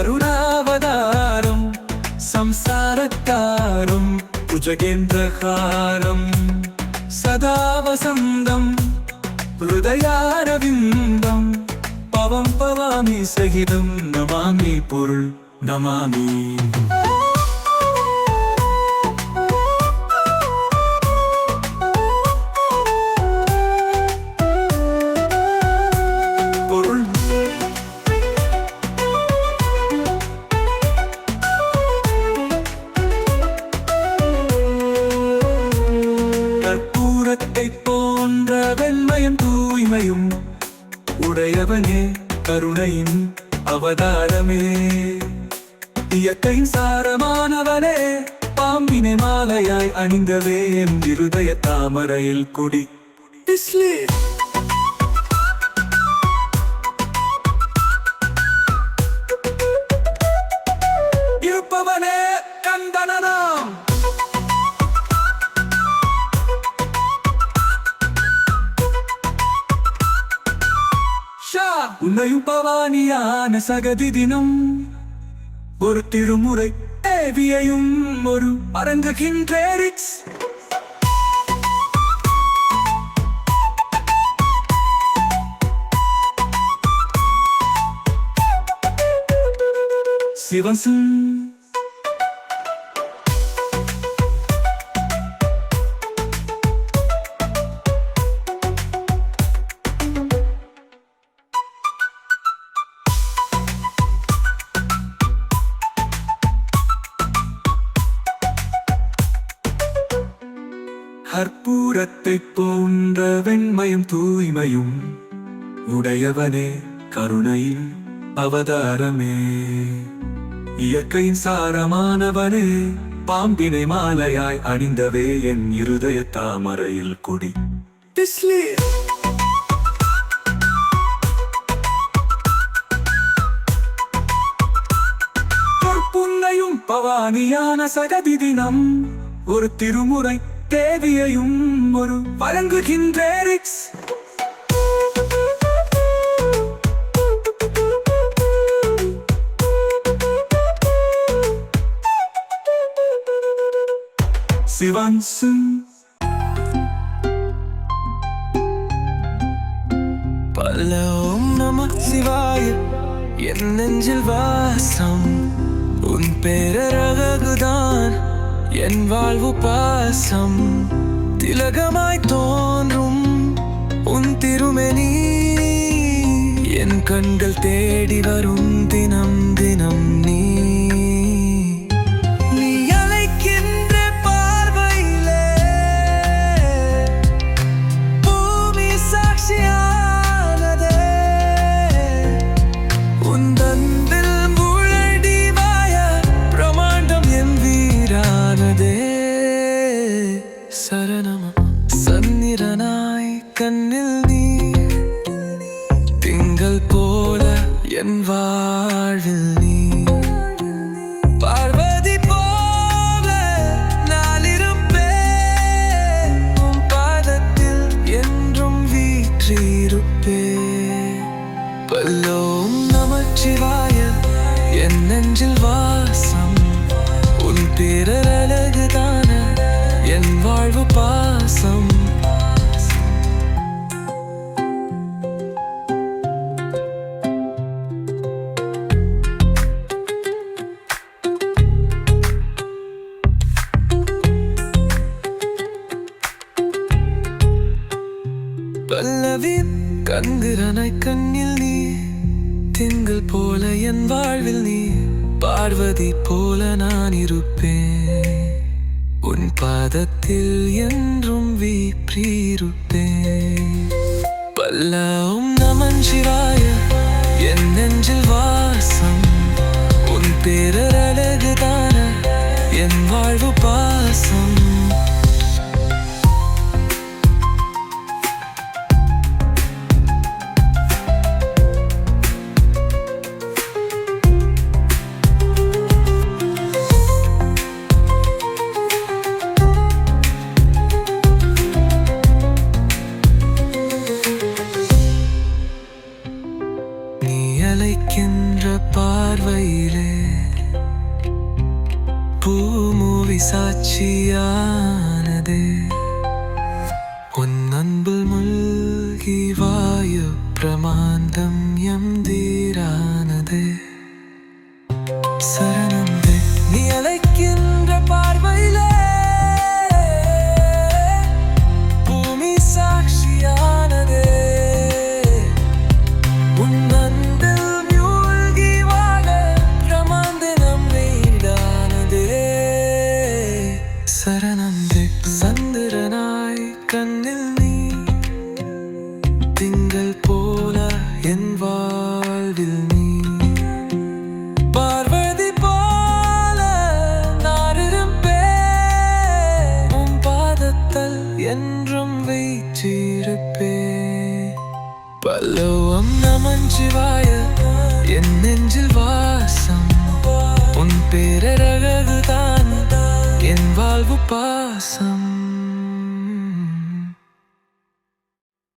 കരുണാവതാരം സംസാരക്കാരം ഭുജകേന്ദ്രഹാരം സദാ വസന്തം ഹൃദയാരവിന്ദം പവം പവാമി സഹിതം നമാമി പൊരുൾ നമാമി. தூய்மையும் உடையவனே கருணையின் அவதாரமே. இயற்கையின் சாரமானவனே பாம்பினை மாலையாய் அணிந்தவே. என் இருதய தாமரையில் குடி. இஸ்லே ஷா உன்னையும் பவானியான சகதி தினம். ஒரு திருமுறை தேவியையும் ஒரு அரங்குகின்றேரிக்ஸ் சிவசன் கற்பூரத்தை போன்ற வெண்மையும் தூய்மையும் உடையவனே கருணையில் அவதாரமே. இயற்கையின் சாரமானவனே பாம்பினை மாலையாய் அணிந்தவே என் இருதய தாமரையில் கொடி. டிஸ்லி பவானியான சகதி தினம் ஒரு திருமுறை தேவியையும் ஒரு வழங்குகின்றேரிக்ஸ். சிவன்சன் பல ஓம் நம சிவாய என் நெஞ்சில் வாசம் உன் பேரழகுதான் என் வாழ்வு பாசம் திலகமாய் தோன்றும். உன் திருமெனி என் கண்கள் தேடி வரும். சந்நிரனாய் கண்ணில் நீ திங்கள் போல என் வாழ்வில் நீ கண்கிறனாய் கண்ணில் நீ திங்கள் போல என் வாழ்வில் நீ பார்வதி போல நான் இருப்பேன். உன் பாதத்தில் என்றும் வீற்றிருப்பேன். பல்லாவும் நமன் சிவாய என் நெஞ்சில் வாசம். உன் பேரரை பார்க்கின்ற பார்வையிலே பூமூவி சாட்சியானதே உன் அன்பில் முழ்கி வாயு பிரமாந்தம் எம் தீரானதே.